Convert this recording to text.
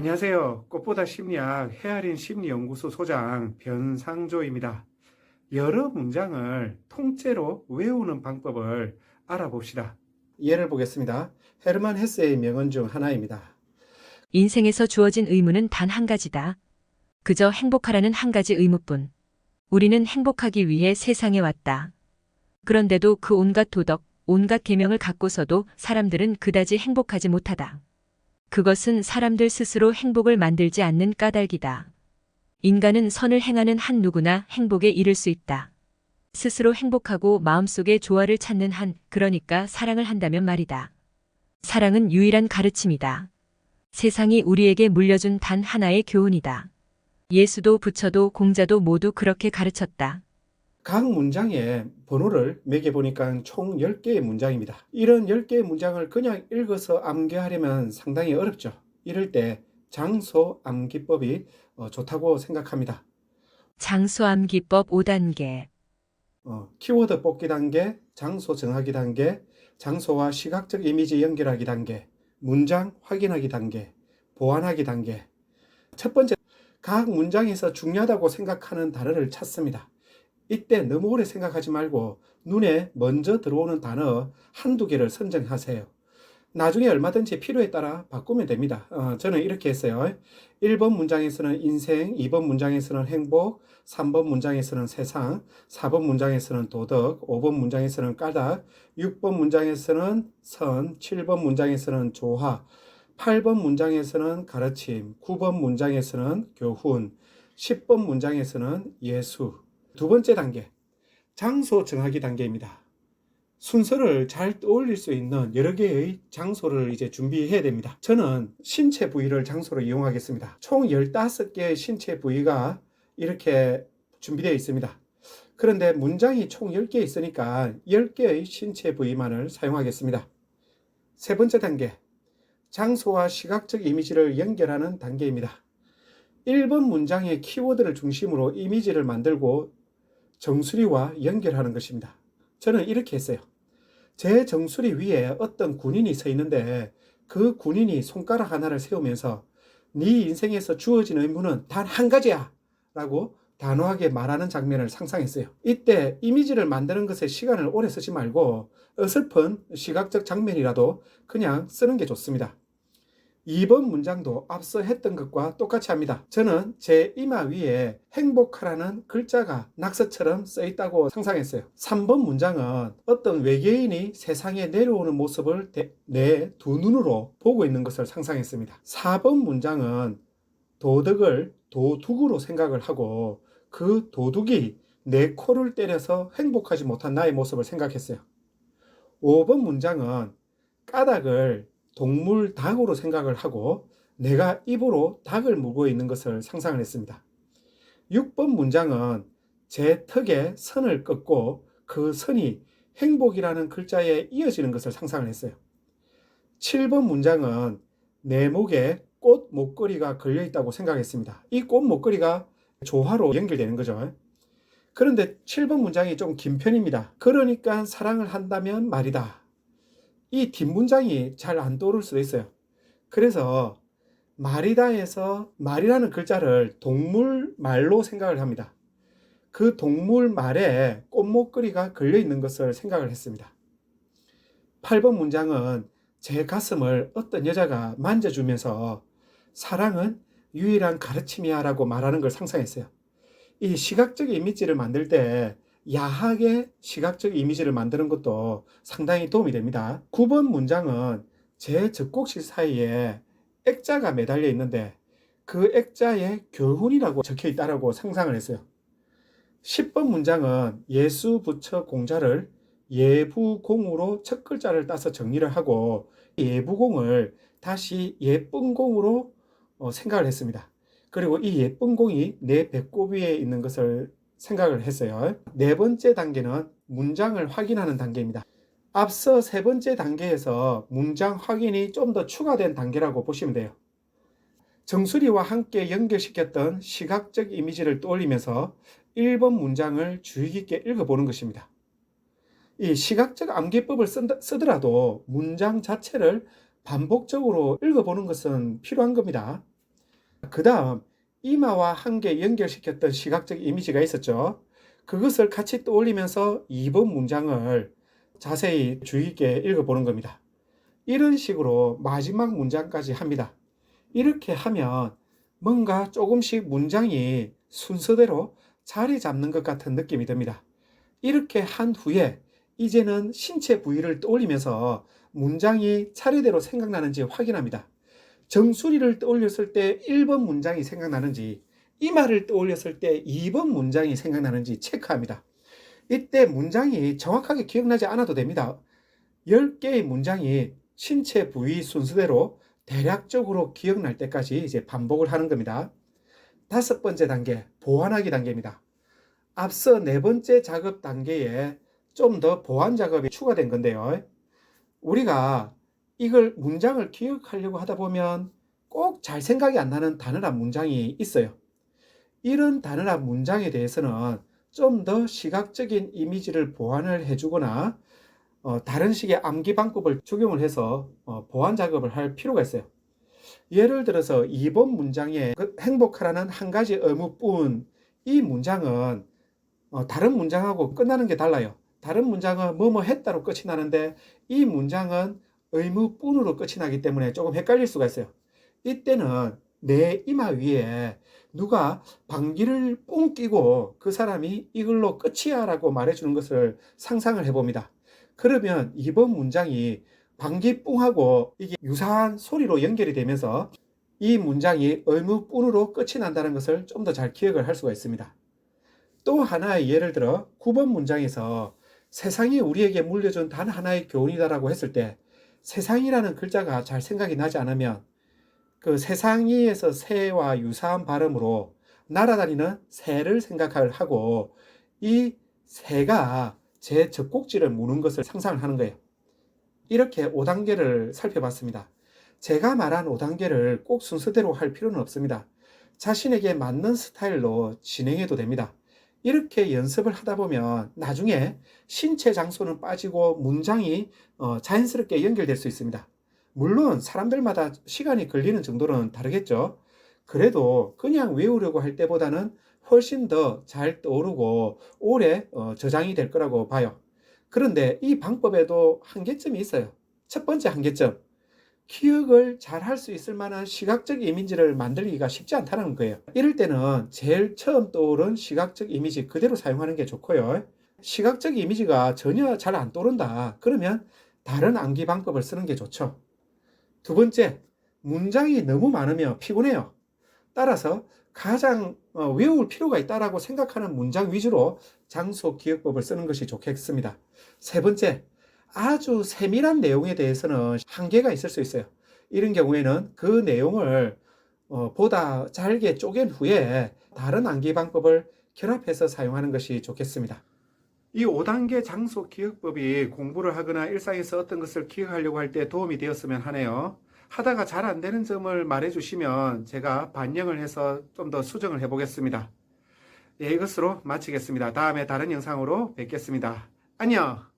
안녕하세요. 꽃보다 심리학 헤아린 심리연구소 소장 변상조입니다. 여러 문장을 통째로 외우는 방법을 알아봅시다. 예를 보겠습니다. 헤르만 헤세의 명언 중 하나입니다. 인생에서 주어진 의무는 단 한 가지다. 그저 행복하라는 한 가지 의무뿐. 우리는 행복하기 위해 세상에 왔다. 그런데도 그 온갖 도덕, 온갖 계명을 갖고서도 사람들은 그다지 행복하지 못하다. 그것은 사람들 스스로 행복을 만들지 않는 까닭이다. 인간은 선을 행하는 한 누구나 행복에 이를 수 있다. 스스로 행복하고 마음속에 조화를 찾는 한, 그러니까 사랑을 한다면 말이다. 사랑은 유일한 가르침이다. 세상이 우리에게 물려준 단 하나의 교훈이다. 예수도 부처도 공자도 모두 그렇게 가르쳤다. 각 문장에 번호를 매겨보니까 총 10개의 문장입니다. 이런 10개의 문장을 그냥 읽어서 암기하려면 상당히 어렵죠. 이럴 때 장소 암기법이 어, 좋다고 생각합니다. 장수암 기법 5단계. 어, 키워드 뽑기 단계, 장소 정하기 단계, 장소와 시각적 이미지 연결하기 단계, 문장 확인하기 단계, 보완하기 단계. 첫 번째, 각 문장에서 중요하다고 생각하는 단어를 찾습니다. 이때 너무 오래 생각하지 말고 눈에 먼저 들어오는 단어 한두 개를 선정하세요. 나중에 얼마든지 필요에 따라 바꾸면 됩니다. 어, 저는 이렇게 했어요. 1번 문장에서는 인생, 2번 문장에서는 행복, 3번 문장에서는 세상, 4번 문장에서는 도덕, 5번 문장에서는 까닭, 6번 문장에서는 선, 7번 문장에서는 조화, 8번 문장에서는 가르침, 9번 문장에서는 교훈, 10번 문장에서는 예수. 두 번째 단계, 장소 정하기 단계입니다. 순서를 잘 떠올릴 수 있는 여러 개의 장소를 이제 준비해야 됩니다. 저는 신체 부위를 장소로 이용하겠습니다. 총 15개의 신체 부위가 이렇게 준비되어 있습니다. 그런데 문장이 총 10개 있으니까 10개의 신체 부위만을 사용하겠습니다. 세 번째 단계, 장소와 시각적 이미지를 연결하는 단계입니다. 1번 문장의 키워드를 중심으로 이미지를 만들고 정수리와 연결하는 것입니다. 저는 이렇게 했어요. 제 정수리 위에 어떤 군인이 서 있는데 그 군인이 손가락 하나를 세우면서 네 인생에서 주어진 의무는 단 한 가지야 라고 단호하게 말하는 장면을 상상했어요. 이때 이미지를 만드는 것에 시간을 오래 쓰지 말고 어설픈 시각적 장면이라도 그냥 쓰는 게 좋습니다. 2번 문장도 앞서 했던 것과 똑같이 합니다. 저는 제 이마 위에 행복하라는 글자가 낙서처럼 써 있다고 상상했어요. 3번 문장은 어떤 외계인이 세상에 내려오는 모습을 내 두 눈으로 보고 있는 것을 상상했습니다. 4번 문장은 도덕을 도둑으로 생각을 하고 그 도둑이 내 코를 때려서 행복하지 못한 나의 모습을 생각했어요. 5번 문장은 까닭을 동물 닭으로 생각을 하고 내가 입으로 닭을 물고 있는 것을 상상을 했습니다. 6번 문장은 제 턱에 선을 긋고 그 선이 행복이라는 글자에 이어지는 것을 상상을 했어요. 7번 문장은 내 목에 꽃 목걸이가 걸려 있다고 생각했습니다. 이 꽃 목걸이가 조화로 연결되는 거죠. 그런데 7번 문장이 좀 긴 편입니다. 그러니까 사랑을 한다면 말이다. 이 뒷문장이 잘 안 떠오를 수도 있어요. 그래서 말이다에서 말이라는 글자를 동물 말로 생각을 합니다. 그 동물 말에 꽃목걸이가 걸려 있는 것을 생각을 했습니다. 8번 문장은 제 가슴을 어떤 여자가 만져주면서 사랑은 유일한 가르침이야 라고 말하는 걸 상상했어요. 이 시각적 이미지를 만들 때 야하게 시각적 이미지를 만드는 것도 상당히 도움이 됩니다. 9번 문장은 제 젖꼭지 사이에 액자가 매달려 있는데 그 액자에 교훈이라고 적혀 있다라고 상상을 했어요. 10번 문장은 예수 부처 공자를 예부공으로 첫 글자를 따서 정리를 하고 예부공을 다시 예쁜 공으로 어, 생각을 했습니다. 그리고 이 예쁜 공이 내 배꼽 위에 있는 것을 생각을 했어요. 네 번째 단계는 문장을 확인하는 단계입니다. 앞서 세 번째 단계에서 문장 확인이 좀 더 추가된 단계라고 보시면 돼요. 정수리와 함께 연결시켰던 시각적 이미지를 떠올리면서 1번 문장을 주의 깊게 읽어보는 것입니다. 이 시각적 암기법을 쓰더라도 문장 자체를 반복적으로 읽어보는 것은 필요한 겁니다. 그 다음 이마와 한개 연결시켰던 시각적 이미지가 있었죠. 그것을 같이 떠올리면서 2번 문장을 자세히 주의 있게 읽어보는 겁니다. 이런 식으로 마지막 문장까지 합니다. 이렇게 하면 뭔가 조금씩 문장이 순서대로 자리 잡는 것 같은 느낌이 듭니다. 이렇게 한 후에 이제는 신체 부위를 떠올리면서 문장이 차례대로 생각나는지 확인합니다. 정수리를 떠올렸을 때 1번 문장이 생각나는지 이마를 떠올렸을 때 2번 문장이 생각나는지 체크합니다. 이때 문장이 정확하게 기억나지 않아도 됩니다. 10개의 문장이 신체 부위 순서대로 대략적으로 기억날 때까지 이제 반복을 하는 겁니다. 다섯 번째 단계, 보완하기 단계입니다. 앞서 네 번째 작업 단계에 좀 더 보완 작업이 추가된 건데요. 우리가 이걸 문장을 기억하려고 하다 보면 꼭 잘 생각이 안 나는 단어란 문장이 있어요. 이런 단어란 문장에 대해서는 좀 더 시각적인 이미지를 보완을 해주거나 어, 다른 식의 암기 방법을 적용을 해서 어, 보완 작업을 할 필요가 있어요. 예를 들어서 2번 문장에 그 행복하라는 한 가지 의무뿐 이 문장은 어, 다른 문장하고 끝나는 게 달라요. 다른 문장은 뭐뭐 했다로 끝이 나는데 이 문장은 의무뿐으로 끝이 나기 때문에 조금 헷갈릴 수가 있어요. 이때는 내 이마 위에 누가 방귀를 뿡 끼고 그 사람이 이걸로 끝이야 라고 말해주는 것을 상상을 해봅니다. 그러면 이번 문장이 방귀 뿡하고 이게 유사한 소리로 연결이 되면서 이 문장이 의무뿐으로 끝이 난다는 것을 좀 더 잘 기억을 할 수가 있습니다. 또 하나의 예를 들어 9번 문장에서 세상이 우리에게 물려준 단 하나의 교훈이다라고 했을 때 세상이라는 글자가 잘 생각이 나지 않으면 그 세상이에서 새와 유사한 발음으로 날아다니는 새를 생각을 하고 이 새가 제 젖꼭지를 무는 것을 상상을 하는 거예요. 이렇게 5단계를 살펴봤습니다. 제가 말한 5단계를 꼭 순서대로 할 필요는 없습니다. 자신에게 맞는 스타일로 진행해도 됩니다. 이렇게 연습을 하다 보면 나중에 신체 장소는 빠지고 문장이 어, 자연스럽게 연결될 수 있습니다. 물론 사람들마다 시간이 걸리는 정도는 다르겠죠. 그래도 그냥 외우려고 할 때보다는 훨씬 더 잘 떠오르고 오래 어, 저장이 될 거라고 봐요. 그런데 이 방법에도 한계점이 있어요. 첫 번째 한계점. 기억을 잘 할 수 있을 만한 시각적 이미지를 만들기가 쉽지 않다는 거예요. 이럴 때는 제일 처음 떠오른 시각적 이미지 그대로 사용하는 게 좋고요. 시각적 이미지가 전혀 잘 안 떠오른다. 그러면 다른 암기 방법을 쓰는 게 좋죠. 두 번째, 문장이 너무 많으면 피곤해요. 따라서 가장 어, 외울 필요가 있다라고 생각하는 문장 위주로 장소 기억법을 쓰는 것이 좋겠습니다. 세 번째, 아주 세밀한 내용에 대해서는 한계가 있을 수 있어요. 이런 경우에는 그 내용을 어, 보다 잘게 쪼갠 후에 다른 암기 방법을 결합해서 사용하는 것이 좋겠습니다. 이 5단계 장소 기억법이 공부를 하거나 일상에서 어떤 것을 기억하려고 할 때 도움이 되었으면 하네요. 하다가 잘 안 되는 점을 말해 주시면 제가 반영을 해서 좀 더 수정을 해 보겠습니다. 예, 이것으로 마치겠습니다. 다음에 다른 영상으로 뵙겠습니다. 안녕!